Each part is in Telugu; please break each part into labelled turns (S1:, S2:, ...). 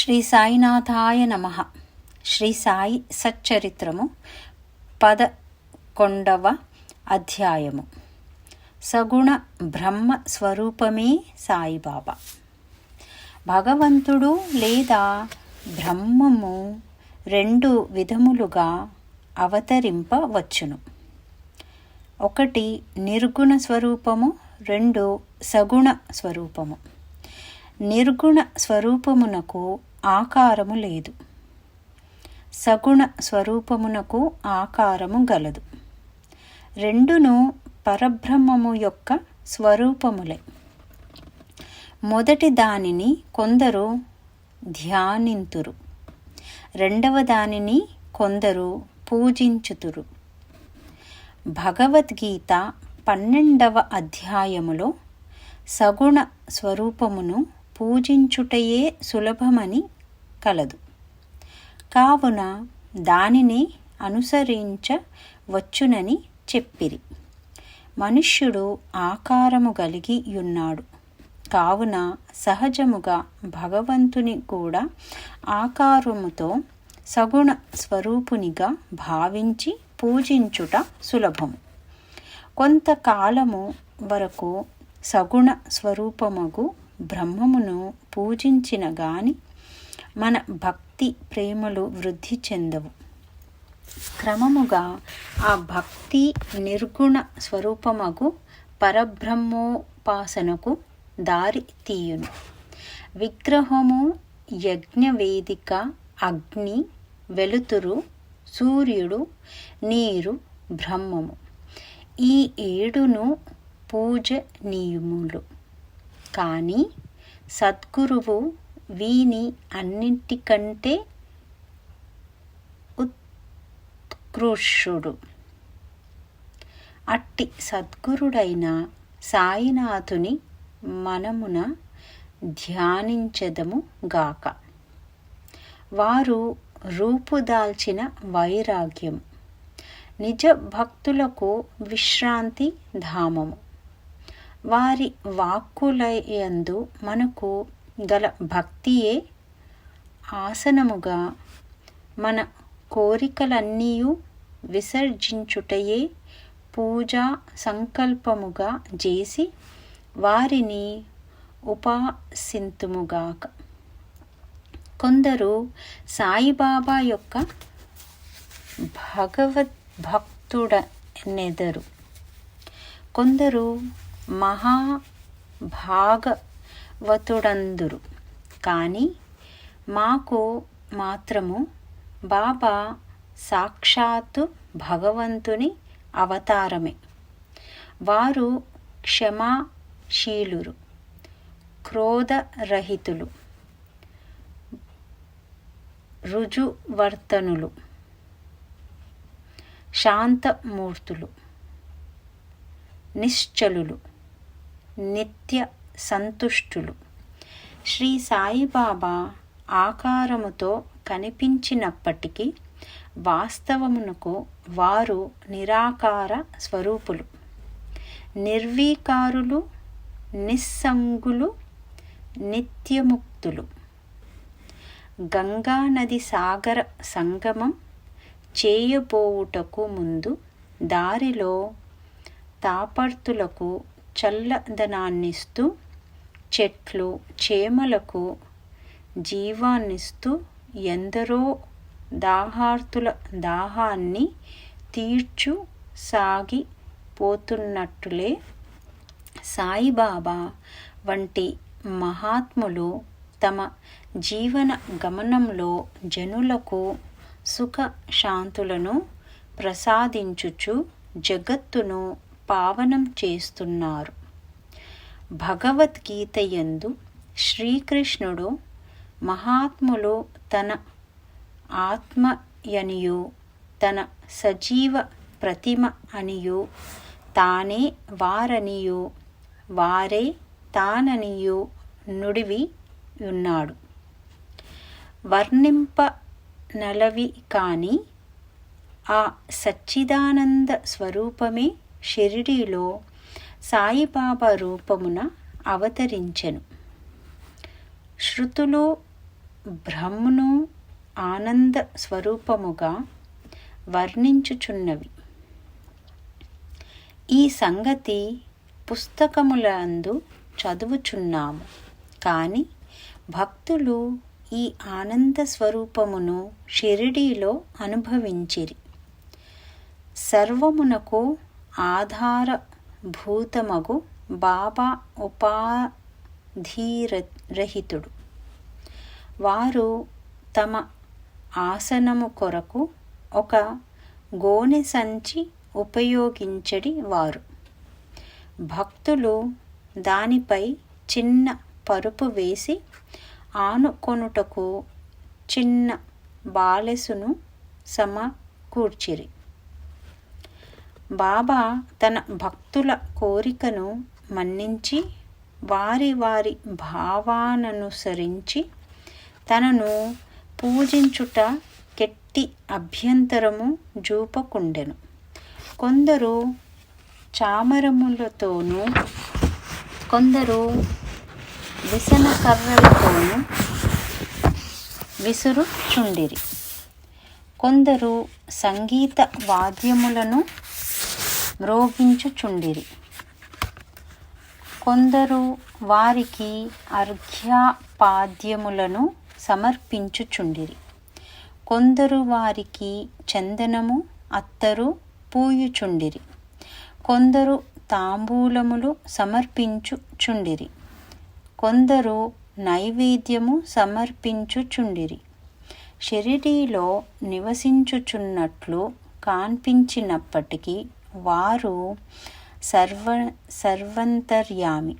S1: శ్రీ సాయినాథాయ నమ. శ్రీ సాయి సచ్చరిత్రము పదకొండవ అధ్యాయము. సగుణ బ్రహ్మ స్వరూపమే సాయిబాబా. భగవంతుడు లేదా బ్రహ్మము రెండు విధములుగా అవతరింపవచ్చును. ఒకటి నిర్గుణ స్వరూపము రెండు సగుణ స్వరూపము. నిర్గుణ స్వరూపమునకు ఆకారము లేదు. సగుణ స్వరూపమునకు ఆకారము గలదు. రెండును పరబ్రహ్మము యొక్క స్వరూపములే. మొదటి దానిని కొందరు ధ్యానింతురు. రెండవ దానిని కొందరు పూజించుతురు. భగవద్గీత పన్నెండవ అధ్యాయములో సగుణ స్వరూపమును పూజించుటయే సులభమని కలదు. కావున దానిని అనుసరించవచ్చునని చెప్పిరి. మనుష్యుడు ఆకారము కలిగి ఉన్నాడు కావున సహజముగా భగవంతుని కూడా ఆకారముతో సగుణ స్వరూపునిగా భావించి పూజించుట సులభము. కొంతకాలము వరకు సగుణ స్వరూపమగు బ్రహ్మమును పూజించిన గాని మన భక్తి ప్రేమలు వృద్ధి చెందవు. క్రమముగా ఆ భక్తి నిర్గుణ స్వరూపమగు పరబ్రహ్మోపాసనకు దారి తీయును. విగ్రహము యజ్ఞవేదిక అగ్ని వెలుతురు సూర్యుడు నీరు బ్రహ్మము. ఈ ఏడును పూజనీయములు కానీ సద్గురువు వీని అన్నింటికంటే ఉత్కృష్యుడు అట్టి సద్గురుడైన సాయినాథుని మనమున ధ్యానించదము గాక. వారు రూపుదాల్చిన వైరాగ్యం. నిజ భక్తులకు విశ్రాంతి ధామము. వారి వాక్కులయందు మనకు గల భక్తియే ఆసనముగా మన కోరికలన్నీ విసర్జించుటయే పూజా సంకల్పముగా చేసి వారిని ఉపాసింతుముగాక. కొందరు సాయిబాబా యొక్క భగవద్భక్తుడనెదరు కొందరు మహాభాగవతుడందురు. కానీ మాకు మాత్రము బాబా సాక్షాత్తు భగవంతుని అవతారమే. వారు క్షమాశీలురు క్రోధరహితులు రుజువర్తనులు శాంతమూర్తులు నిశ్చలులు. నిత్య సంతుష్టులు. శ్రీ సాయిబాబా ఆకారముతో కనిపించినప్పటికీ వాస్తవమునకు వారు నిరాకార స్వరూపులు. నిర్వీకారులు నిస్సంగులు నిత్యముక్తులు. గంగా నది సాగర సంగమం చేయబోవుటకు ముందు దారిలో తాపర్తులకు చల్లదనాన్నిస్తూ చెట్లు చేమలకు జీవాన్నిస్తూ ఎందరో దాహార్తుల దాహాన్ని తీర్చు సాగిపోతున్నట్టులే సాయిబాబా వంటి మహాత్ములు తమ జీవన గమనంలో జనులకు సుఖ శాంతులను ప్రసాదించుచు జగత్తును పావనం చేస్తున్నారు. భగవద్గీత యందు శ్రీకృష్ణుడు మహాత్ములు తన ఆత్మయనియు తన సజీవ ప్రతిమ అనియు తానే వారనియు వారే తాననియు నుడివి ఉన్నాడు వర్ణింప నలవి కాని ఆ సచ్చిదానంద స్వరూపమే షిరిడీలో సాయిబాబా రూపమున అవతరించెను. శృతులు బ్రహ్మను ఆనంద స్వరూపముగా వర్ణించుచున్నవి. ఈ సంగతి పుస్తకములందు చదువుచున్నాము. కానీ భక్తులు ఈ ఆనంద స్వరూపమును షిరిడీలో అనుభవించిరి. సర్వమునకు ఆధారభూతమగు బాబా ఉపాధిరహితుడు. వారు తమ ఆసనము కొరకు ఒక గోనె సంచి ఉపయోగించడి వారు. భక్తులు దానిపై చిన్న పరుపు వేసి ఆనుకొనుటకు చిన్న బాలెసును సమకూర్చిరి. బాబా తన భక్తుల కోరికను మన్నించి వారి వారి భావాననుసరించి తనను పూజించుట కెట్టి అభ్యంతరము జూపకుండెను. కొందరు చామరములతోనూ కొందరు విసనకర్రలతోనూ విసురుచుండిరి. కొందరు సంగీత వాద్యములను మ్రోగించుచుండిరి కొందరు వారికి అర్ఘ్యపాద్యములను సమర్పించుచుండిరి. కొందరు వారికి చందనము అత్తరు పూయుచుండిరి. కొందరు తాంబూలములు సమర్పించుచుండిరి. కొందరు నైవేద్యము సమర్పించుచుండిరి. షిరిడీలో నివసించుచున్నట్లు కాన్పించినప్పటికీ వారు సర్వ సర్వంతర్యామి.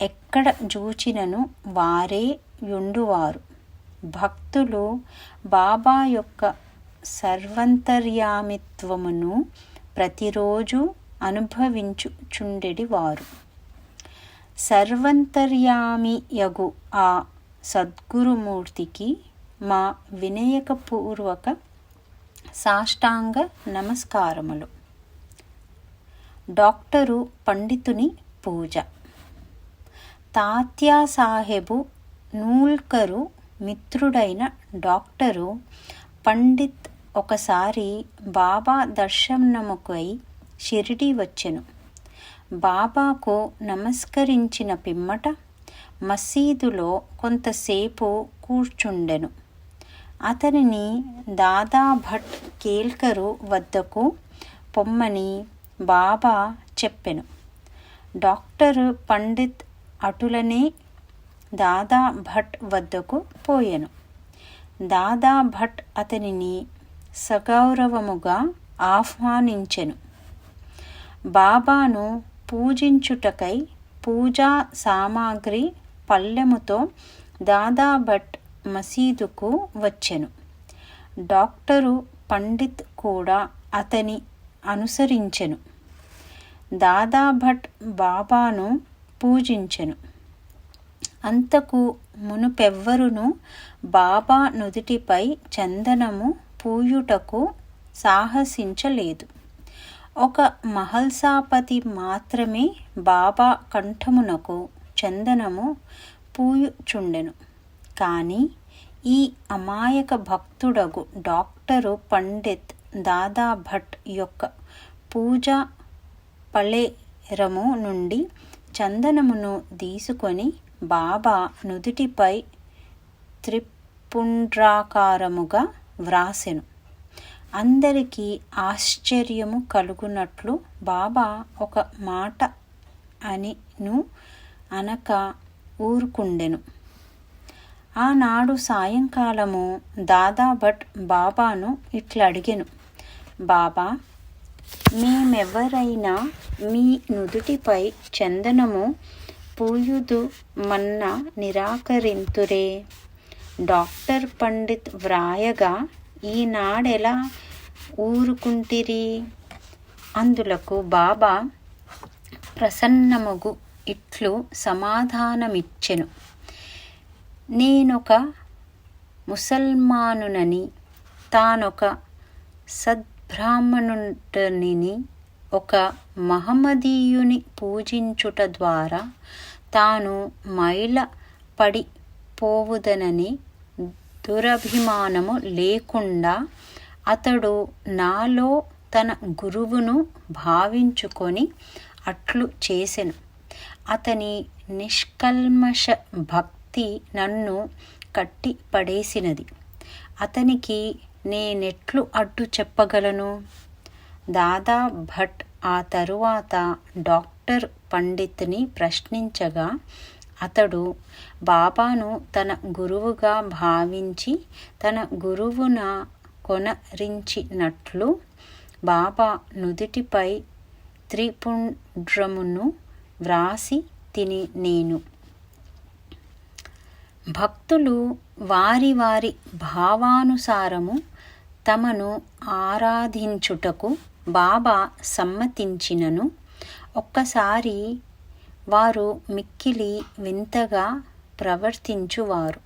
S1: ఎక్కడ జూచినను వారే యుండువారు. భక్తులు బాబా యొక్క సర్వంతర్యామిత్వమును ప్రతిరోజు అనుభవించుచుండెడి వారు సర్వంతర్యామియగు ఆ సద్గురుమూర్తికి మా వినయకపూర్వక సాష్టాంగ నమస్కారములు. డాక్టరు పండితుని పూజ. తాత్యాసాహెబు నూల్కరు మిత్రుడైన డాక్టరు పండిత్ ఒకసారి బాబా దర్శనముకై షిరిడి వచ్చెను. బాబాకు నమస్కరించిన పిమ్మట మసీదులో కొంతసేపు కూర్చుండెను. అతనిని దాదా భట్ కేల్కరు వద్దకు పొమ్మని బాబా చెప్పెను. డాక్టర్ పండిత్ అటులనే దాదా భట్ వద్దకు పోయాను. దాదా భట్ అతనిని సగౌరవముగా ఆహ్వానించెను. బాబాను పూజించుటకై పూజా సామాగ్రి పల్లెముతో దాదా భట్ మసీదుకు వచ్చెను. డాక్టరు పండిత్ కూడా అతని అనుసరించెను. దాదాభట్ బాబాను పూజించెను. అంతకు మునుపెవ్వరును బాబా నుదుటిపై చందనము పూయుటకు సాహసించలేదు. ఒక మహల్సాపతి మాత్రమే బాబా కంఠమునకు చందనము పూయుచుండెను. కానీ ఈ అమాయక భక్తుడగు డాక్టరు పండిత్ దాదా భట్ యొక్క పూజా పళేరము నుండి చందనమును తీసుకొని బాబా నుదుటిపై త్రిపుండ్రాకారముగా వ్రాసెను. అందరికీ ఆశ్చర్యము కలుగునట్లు బాబా ఒక మాట అనిను అనక ఊరుకుండెను. ఆనాడు సాయంకాలము దాదా భట్ బాబాను ఇట్లా అడిగెను బాబా మేమెవరైనా మీ నుదుటిపై చందనము పూయుదు మన్న నిరాకరింతురే. డాక్టర్ పండిత్ వ్రాయగా ఈనాడెలా ఊరుకుంటిరి? అందులకు బాబా ప్రసన్నముగు ఇట్లు సమాధానమిచ్చెను. నేనొక ముసల్మానునని తానొక సద్ సద్బ్రాహ్మణుడని ఒక మహమ్మదీయుని పూజించుట ద్వారా తాను మైల పడిపోవుదనని దురభిమానము లేకుండా అతడు నాలో తన గురువును భావించుకొని అట్లు చేసెను. అతని నిష్కల్మష భక్తి నన్ను కట్టి పడేసినది అతనికి నేనెట్లు అడ్డు చెప్పగలను? దాదా భట్ ఆ తరువాత డాక్టర్ పండిత్ని ప్రశ్నించగా అతడు బాబాను తన గురువుగా భావించి తన గురువున కొనరించినట్లు బాబా నుదుటిపై త్రిపుండ్రమును వ్రాసి తిని నేను. భక్తులు వారి వారి భావానుసారము తమను ఆరాధించుటకు బాబా సమ్మతించినను. ఒక్కసారి వారు మిక్కిలి వింతగా ప్రవర్తించువారు.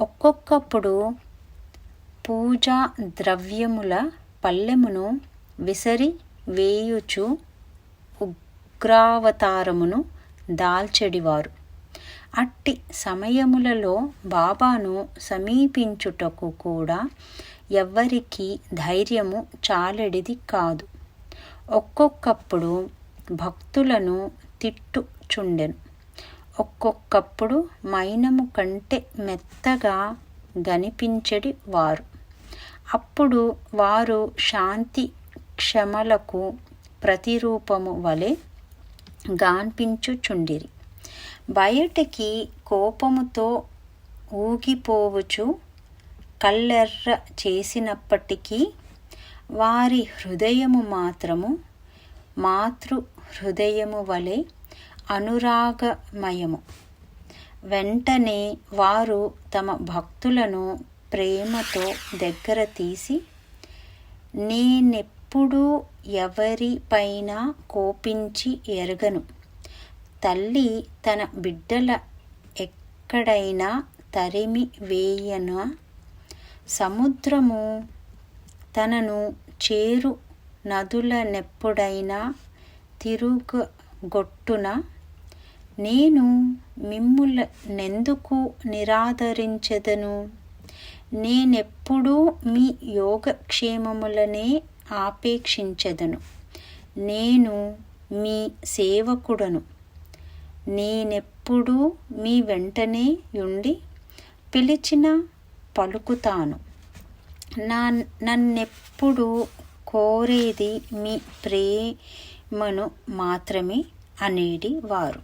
S1: ఒక్కొక్కప్పుడు పూజా ద్రవ్యముల పల్లెమును విసరి వేయుచు ఉగ్రావతారమును దాల్చెడివారు. అట్టి సమయములలో బాబాను సమీపించుటకు కూడా ఎవ్వరికీ ధైర్యము చాలెడిది కాదు. ఒక్కొక్కప్పుడు భక్తులను తిట్టుచుండెను. ఒక్కొక్కప్పుడు మైనము కంటే మెత్తగా గనిపించడి వారు. అప్పుడు వారు శాంతి క్షమలకు ప్రతిరూపము వలె గాన్పించుచుండిరి. బయటికి కోపముతో ఊగిపోవచ్చు కళ్ళెర్ర చేసినప్పటికీ వారి హృదయము మాత్రము మాతృ హృదయము వలె అనురాగమయము. వెంటనే వారు తమ భక్తులను ప్రేమతో దగ్గర తీసి నేనెప్పుడూ ఎవరిపైన కోపించి ఎరగను. తల్లి తన బిడ్డల ఎక్కడైనా తరిమి వేయన? సముద్రము తనను చేరు నదుల నెప్పుడైనా తిరుగొట్టున నేను మిమ్ముల నెందుకు నిరాదరించదను? నేనెప్పుడూ మీ యోగక్షేమములనే ఆపేక్షించెదను. నేను మీ సేవకుడను. నేనెప్పుడూ మీ వెంటనే ఉండి పిలిచిన పలుకుతాను. నా నన్నెప్పుడు కోరేది మీ ప్రేమను మాత్రమే అనేది వారు.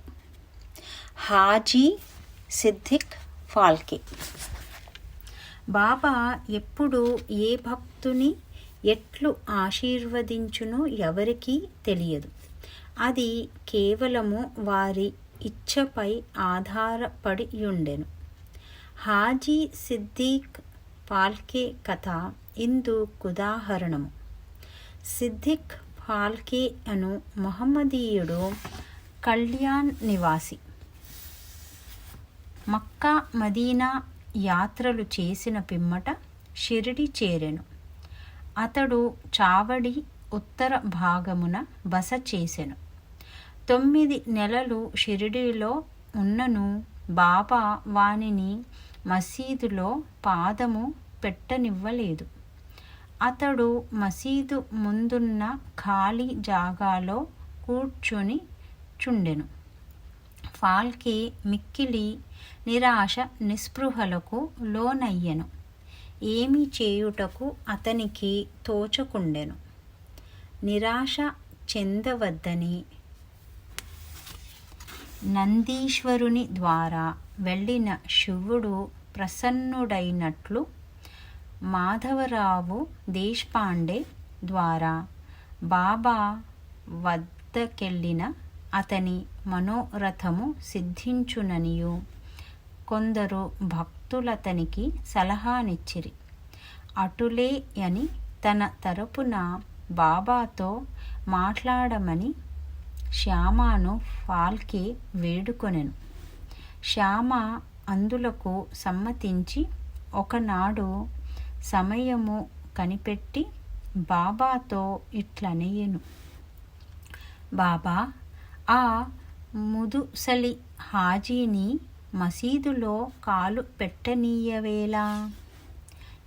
S1: హాజీ సిద్దిక్ ఫాల్కే. బాబా ఎప్పుడు ఏ భక్తుని ఎట్లు ఆశీర్వదించునో ఎవరికీ తెలియదు. అది కేవలము వారి ఇచ్ఛపై ఆధారపడి ఉండెను. హాజీ సిద్దీక్ పాల్కే కథ ఇందుకుదాహరణము సిద్దిక్ ఫాల్కే అను మహమ్మదీయుడు కళ్యాణ్ నివాసి. మక్కా మదీనా యాత్రలు చేసిన పిమ్మట షిరిడి చేరెను. అతడు చావడి ఉత్తర భాగమున బస చేసెను. తొమ్మిది నెలలు షిరిడీలో ఉన్నను బాబా వానిని మసీదులో పాదము పెట్టనివ్వలేదు. అతడు మసీదు ముందున్న ఖాళీ జాగాలో కూర్చొని చుండెను. ఫాల్కే మిక్కిలి నిరాశ నిస్పృహలకు లోనయ్యెను. ఏమి చేయుటకు అతనికి తోచకుండెను. నిరాశ చెందవద్దని నందీశ్వరుని ద్వారా వెళ్ళిన శివుడు ప్రసన్నుడైనట్లు మాధవరావు దేశ్పాండే ద్వారా బాబా వద్దకెళ్ళిన అతని మనోరథము సిద్ధించుననియు. కొందరు భక్తులతనికి సలహానిచ్చిరి. అటులే అని తన తరపున బాబాతో మాట్లాడమని శ్యామాను ఫాల్కే వేడుకొనెను. శ్యామ అందులకు సమ్మతించి ఒకనాడు సమయము కనిపెట్టి బాబాతో ఇట్లనయ్యను. బాబా ఆ ముదుసలి హాజీని మసీదులో కాలు పెట్టనీయవేలా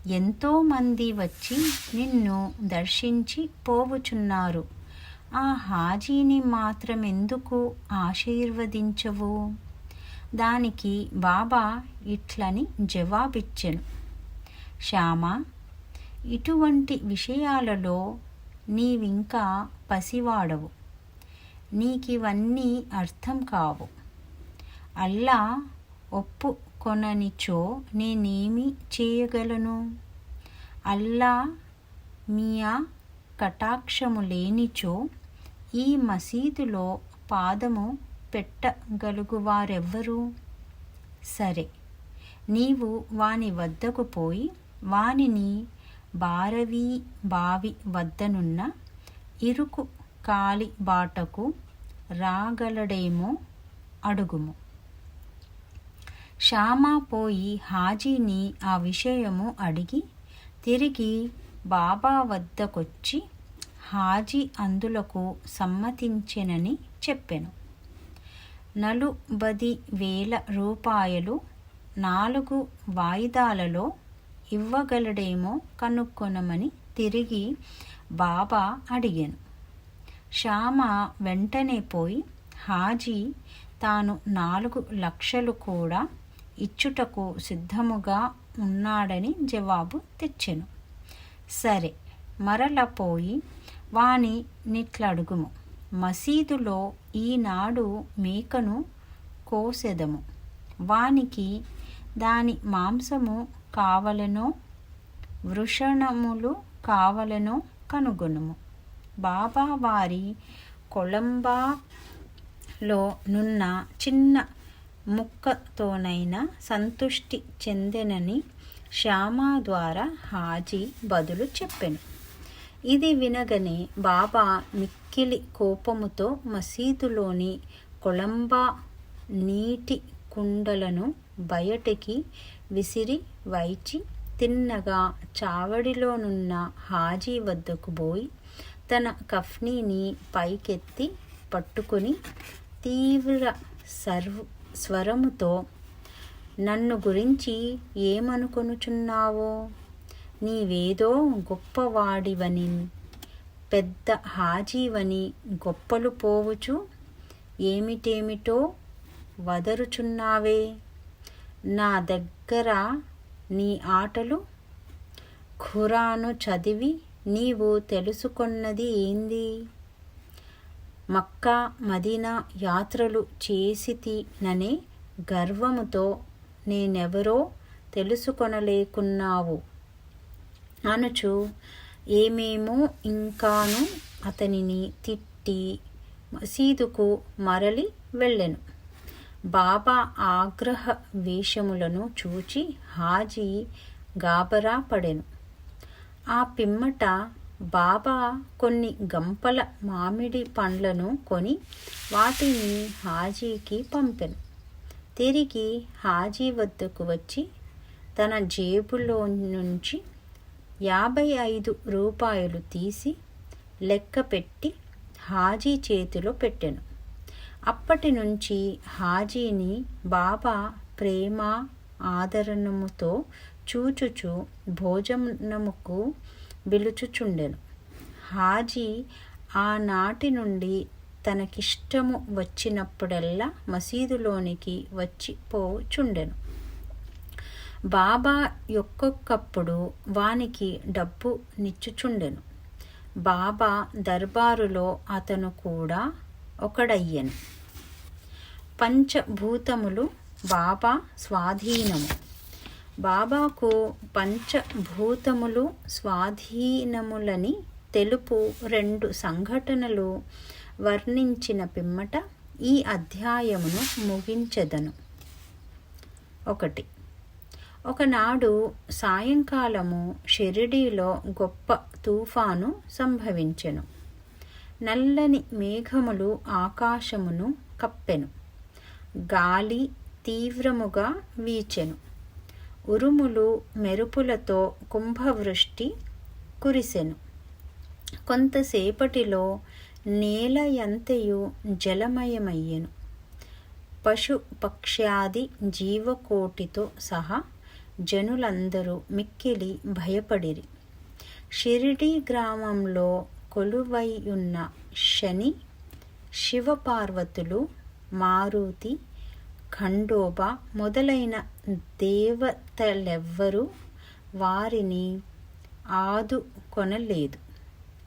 S1: ఎంతోమంది వచ్చి నిన్ను దర్శించి పోవుచున్నారు. ఆ హాజీని మాత్రమెందుకు ఆశీర్వదించవు? దానికి బాబా ఇట్లని జవాబిచ్చెను. శ్యామ ఇటువంటి విషయాలలో నీవింకా పసివాడవు. నీకివన్నీ అర్థం కావు. అల్లా ఒప్పుకొననిచో నేనేమి చేయగలను? అల్లా మియా కటాక్షము లేనిచో ఈ మసీదులో పాదము పెట్టగలుగువారెవ్వరు? సరే నీవు వాని వద్దకు పోయి వానిని బారవీ బావి వద్దనున్న ఇరుకు కాలి బాటకు రాగలడేమో అడుగుము. శ్యామా పోయి హాజీని ఆ విషయము అడిగి తిరిగి బాబా వద్దకొచ్చి హాజీ అందులకు సమ్మతించెనని చెప్పెను. నలుబది వేల రూపాయలు నాలుగు వాయిదాలలో ఇవ్వగలడేమో కనుక్కొనమని తిరిగి బాబా అడిగాను. శ్యామ వెంటనే పోయి హాజీ తాను నాలుగు లక్షలు కూడా ఇచ్చుటకు సిద్ధముగా ఉన్నాడని జవాబు తెచ్చెను. సరే మరల పోయి వాని నిట్లడుగుము. మసీదులో ఈనాడు మేకను కోసెదము. వానికి దాని మాంసము కావలనో వృషణములు కావలనో కనుగొనుము. బాబా వారి కొలంబాలో నున్న చిన్న ముక్కతోనైనా సంతుష్టి చెందెనని శ్యామా ద్వారా హాజీ బదులు చెప్పెను. ఇది వినగనే బాబా మిక్కిలి కోపముతో మసీదులోని కొలంబా నీటి కుండలను బయటికి విసిరి వైచి తిన్నగా చావడిలోనున్న హాజీ వద్దకు పోయి తన కఫ్నీని పైకెత్తి పట్టుకుని తీవ్ర సర్వ స్వరముతో నన్ను గురించి ఏమనుకొనుచున్నావో? నీవేదో గొప్పవాడివని పెద్ద హాజీవని గొప్పలు పోవుచు ఏమిటేమిటో వదరుచున్నావే? నా దగ్గర నీ ఆటలు ఖురాను చదివి నీవు తెలుసుకున్నది ఏంది? మక్కా మదీనా యాత్రలు చేసితిననే గర్వముతో నేనెవరో తెలుసుకొనలేకున్నావు. అనుచు ఏమేమో ఇంకాను అతనిని తిట్టి మసీదుకు మరలి వెళ్ళెను. బాబా ఆగ్రహ వేషములను చూచి హాజీ గాబరా పడెను. ఆ పిమ్మట బాబా కొన్ని గంపల మామిడి పండ్లను కొని వాటిని హాజీకి పంపెను. తిరిగి హాజీ వద్దకు వచ్చి తన జేబులో నుంచి యాభై ఐదు రూపాయలు తీసి లెక్క పెట్టి హాజీ చేతిలో పెట్టాను. అప్పటి నుంచి హాజీని బాబా ప్రేమ ఆదరణముతో చూచుచు భోజనముకు పిలుచుచుండెను. హాజీ ఆనాటి నుండి తనకిష్టము వచ్చినప్పుడల్లా మసీదులోనికి వచ్చి పోచుండెను. బాబా ఒక్కొక్కప్పుడు వానికి డబ్బు నిచ్చుచుండెను. బాబా దర్బారులో అతను కూడా ఒకడయ్యను. పంచభూతములు బాబా స్వాధీనము. బాబాకు పంచభూతములు స్వాధీనములని తెలుపు రెండు సంఘటనలు వర్ణించిన పిమ్మట ఈ అధ్యాయమును ముగించెదను. ఒకటి. ఒకనాడు సాయంకాలము షిరిడీలో గొప్ప తుఫాను సంభవించెను. నల్లని మేఘములు ఆకాశమును కప్పెను. గాలి తీవ్రముగా వీచెను. ఉరుములు మెరుపులతో కుంభవృష్టి కురిసెను. కొంతసేపటిలో నేల ఎంతయు జలమయమయ్యెను. పశు పక్ష్యాది జీవకోటితో సహా జనులందరూ మిక్కిలి భయపడిరి. షిరిడి గ్రామంలో కొలువైయున్న శని శివపార్వతులు మారుతి ఖండోబా మొదలైన దేవతలెవ్వరూ వారిని ఆదుకొనలేదు.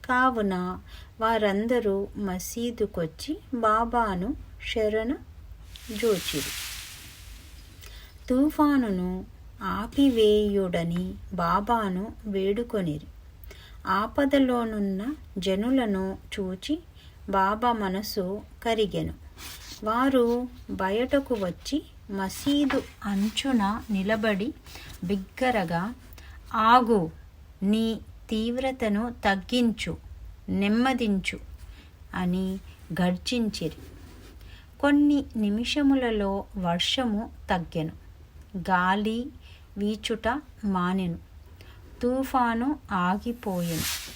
S1: కావున వారందరూ మసీదుకొచ్చి బాబాను శరణ జోచిరి. తుఫానును ఆపివేయుడని బాబాను వేడుకొనిరి. ఆపదలోనున్న జనులను చూచి బాబా మనసు కరిగెను. వారు బయటకు వచ్చి మసీదు అంచున నిలబడి బిగ్గరగా ఆగు నీ తీవ్రతను తగ్గించు. నెమ్మదించు అని గర్జించిరి. కొన్ని నిమిషములలో వర్షము తగ్గెను. గాలి వీచుట మానెను. తుఫాను ఆగిపోయెను.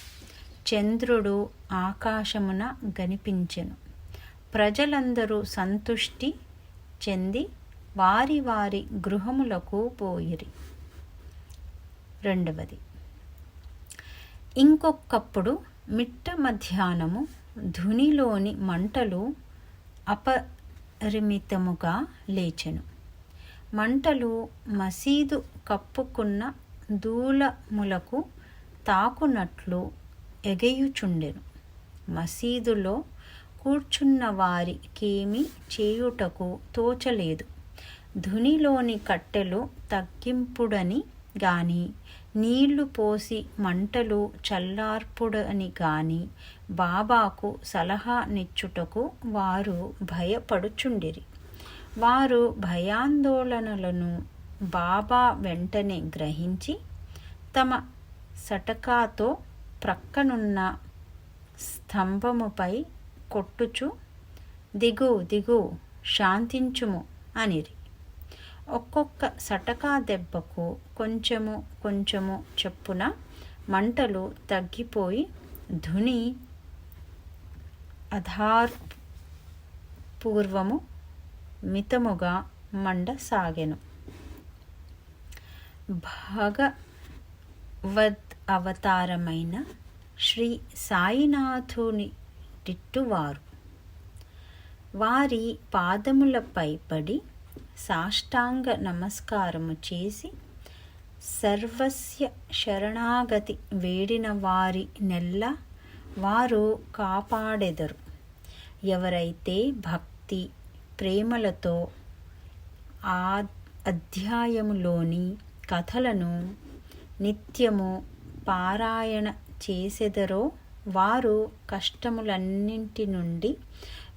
S1: చంద్రుడు ఆకాశమున గనిపించెను. ప్రజలందరూ సంతుష్టి చెంది వారి వారి గృహములకు పోయిరి. రెండవది ఇంకొకప్పుడు మిట్ట మధ్యాహ్నము ధునిలోని మంటలు అపరిమితముగా లేచెను. మంటలు మసీదు కప్పుకున్న దూలములకు తాకునట్లు ఎగయుచుండెను. మసీదులో కూర్చున్న వారికేమీ చేయుటకు తోచలేదు. ధునిలోని కట్టెలు తగ్గింపుడని గాని నీళ్ళు పోసి మంటలు చల్లార్పుడని గాని బాబాకు సలహా నిచ్చుటకు వారు భయపడుచుండిరి. వారు భయాందోళనలను బాబా వెంటనే గ్రహించి తమ సటకాతో ప్రక్కనున్న స్తంభముపై కొట్టుచు దిగు దిగు శాంతించుము అనిరి. ఒక్కొక్క సటకా దెబ్బకు కొంచెము కొంచెము చెప్పున మంటలు తగ్గిపోయి ధుని అధార్ పూర్వము మితముగా మండసాగెను. భగవద్ అవతారమైన శ్రీ సాయినాథుని టిట్టువారు వారి పాదములపై పడి సాష్టాంగ నమస్కారము చేసి సర్వస్య శరణాగతి వేడిన వారి నెల్ల వారు కాపాడెదరు. ఎవరైతే భక్తి ప్రేమలతో ఆ అధ్యాయములోని కథలను నిత్యము పారాయణ చేసెదరో వారు కష్టములన్నింటి నుండి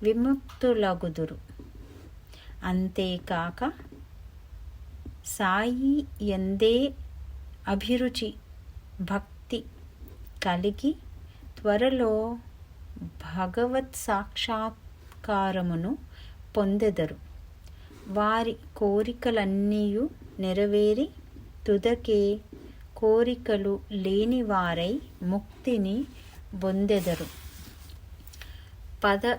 S1: విముక్తులగుదురు. అంతేకాక సాయి ఎందే అభిరుచి భక్తి కలిగి త్వరలో భగవత్ సాక్షాత్కారమును పొందెదరు. వారి కోరికలన్నీ నెరవేరి తుదకే కోరికలు లేనివారై ముక్తిని పొందెదరు పద